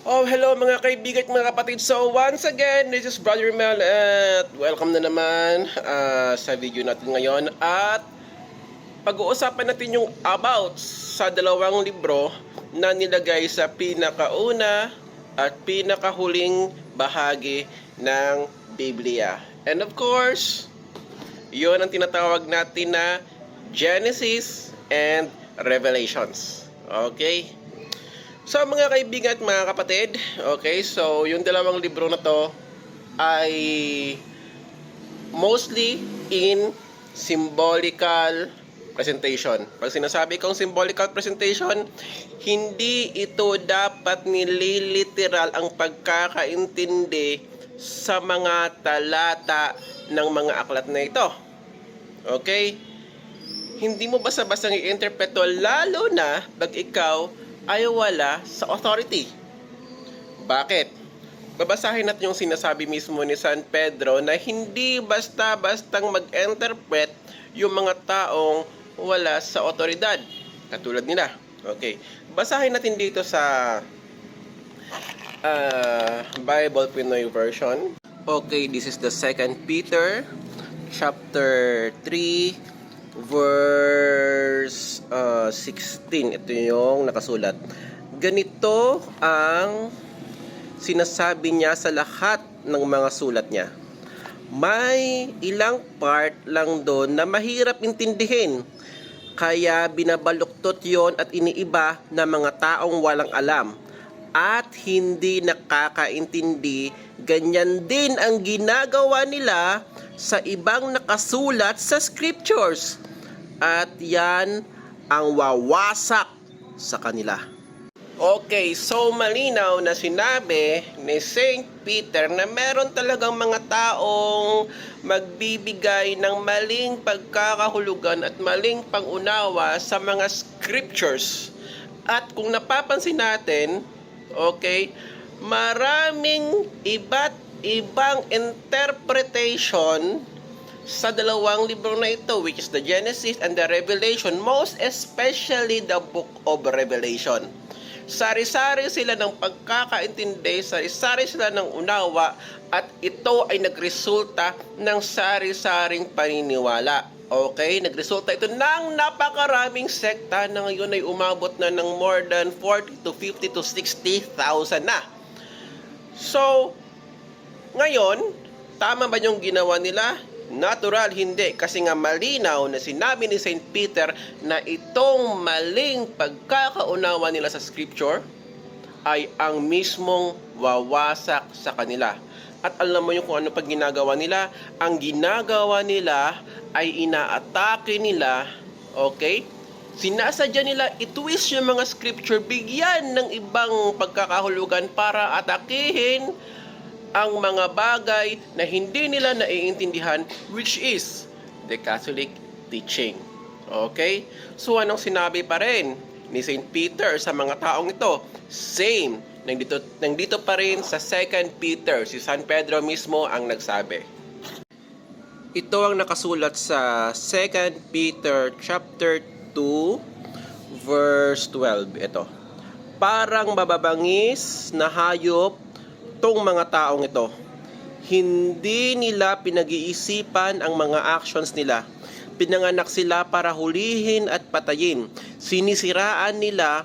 Oh, hello mga kaibigan at mga kapatid. So, once again, this is Brother Mel at welcome na naman ah, sa video natin ngayon. At pag-uusapan natin yung about sa dalawang libro na nilagay sa pinakauna at pinakahuling bahagi ng Biblia. And of course, yon ang tinatawag natin na Genesis and Revelations. Okay? So mga kaibigan at mga kapatid, okay, so yung dalawang libro na to ay mostly in symbolical presentation. Pag sinasabi kong symbolical presentation, hindi ito dapat nililiteral ang pagkakaintindi sa mga talata ng mga aklat na ito. Okay? Hindi mo basta-basta i-interpret to, lalo na pag ikaw ay wala sa authority. Bakit? Babasahin natin yung sinasabi mismo ni San Pedro na hindi basta-bastang mag-interpret yung mga taong wala sa otoridad. Katulad nila. Okay. Basahin natin dito sa ah, Bible Pinoy version. Okay, this is the second Peter chapter 3 verse uh, 16. Ito yung nakasulat. Ganito ang sinasabi niya sa lahat ng mga sulat niya. May ilang part lang doon na mahirap intindihin. Kaya binabaluktot yon at iniiba ng mga taong walang alam. At hindi nakakaintindi, ganyan din ang ginagawa nila sa ibang nakasulat sa scriptures. At yan ang wawasak sa kanila. Okay, so malinaw na sinabi ni St. Peter na meron talagang mga taong magbibigay ng maling pagkakahulugan at maling pangunawa sa mga scriptures. At kung napapansin natin, okay, maraming iba't ibang interpretation sa dalawang libro na ito which is the Genesis and the Revelation most especially the book of Revelation sari-sari sila ng pagkakaintindi sari-sari sila ng unawa at ito ay nagresulta ng sari-saring paniniwala Okay, nagresulta ito ng napakaraming sekta na ngayon ay umabot na ng more than 40 to 50 to 60,000 na. So, ngayon, tama ba yung ginawa nila? Natural, hindi. Kasi nga malinaw na sinabi ni St. Peter na itong maling pagkakaunawa nila sa scripture ay ang mismong wawasak sa kanila. At alam mo yung kung ano pag ginagawa nila? Ang ginagawa nila ay inaatake nila, okay? Sinasadya nila itwist yung mga scripture, bigyan ng ibang pagkakahulugan para atakihin ang mga bagay na hindi nila naiintindihan which is the Catholic teaching. Okay? So anong sinabi pa rin ni St. Peter sa mga taong ito? Same. Nandito, nandito pa rin sa 2 Peter, si San Pedro mismo ang nagsabi. Ito ang nakasulat sa 2 Peter chapter 2 verse 12. Ito. Parang mababangis na hayop tong mga taong ito. Hindi nila pinag-iisipan ang mga actions nila. Pinanganak sila para hulihin at patayin. Sinisiraan nila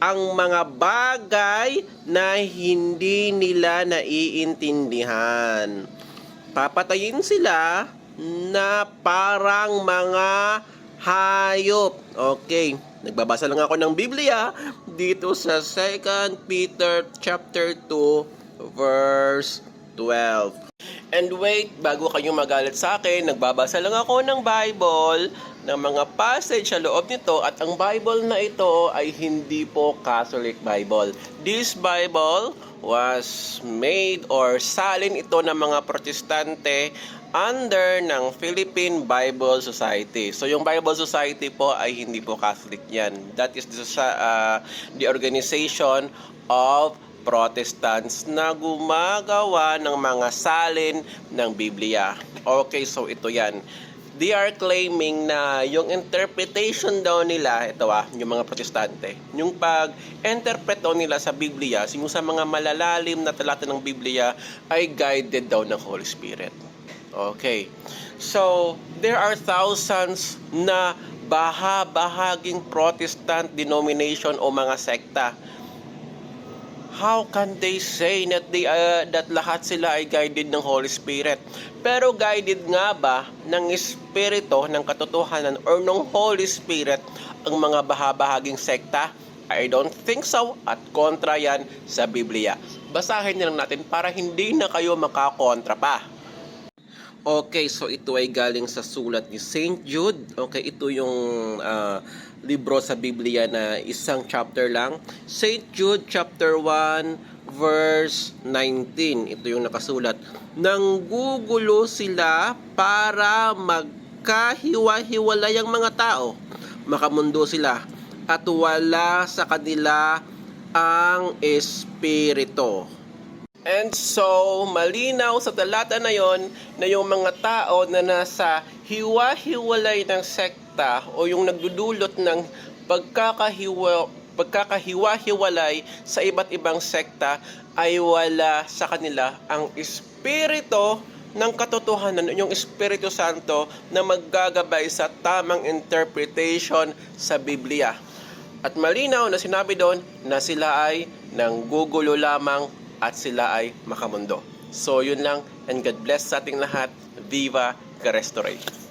ang mga bagay na hindi nila naiintindihan. Papatayin sila na parang mga hayop. Okay, nagbabasa lang ako ng Biblia dito sa 2 Peter chapter 2 verse 12. And wait, bago kayo magalit sa akin, nagbabasa lang ako ng Bible, ng mga passage sa loob nito at ang Bible na ito ay hindi po Catholic Bible. This Bible was made or salin ito ng mga protestante under ng Philippine Bible Society. So yung Bible Society po ay hindi po Catholic yan. That is the, uh, the organization of Protestants na gumagawa ng mga salin ng Biblia. Okay, so ito yan. they are claiming na yung interpretation daw nila, ito ah, yung mga protestante, yung pag-interpret daw nila sa Biblia, yung sa mga malalalim na talata ng Biblia, ay guided daw ng Holy Spirit. Okay. So, there are thousands na baha-bahaging Protestant denomination o mga sekta how can they say that they uh, that lahat sila ay guided ng Holy Spirit? Pero guided nga ba ng espiritu ng katotohanan or ng Holy Spirit ang mga bahabahaging sekta? I don't think so at kontra yan sa Biblia. Basahin na lang natin para hindi na kayo makakontra pa. Okay, so ito ay galing sa sulat ni St. Jude. Okay, ito yung ah, libro sa Biblia na isang chapter lang. St. Jude chapter 1 verse 19. Ito yung nakasulat. Nanggugulo sila para magkahiwa-hiwalay ang mga tao. Makamundo sila at wala sa kanila ang espiritu. And so, malinaw sa talata na yon na yung mga tao na nasa hiwa-hiwalay ng sekta o yung nagdudulot ng pagkakahiwa, pagkakahiwa-hiwalay sa iba't ibang sekta ay wala sa kanila ang espiritu ng katotohanan, yung Espiritu Santo na maggagabay sa tamang interpretation sa Biblia. At malinaw na sinabi doon na sila ay nanggugulo lamang at sila ay makamundo. So yun lang and God bless sa ating lahat. Viva Rey.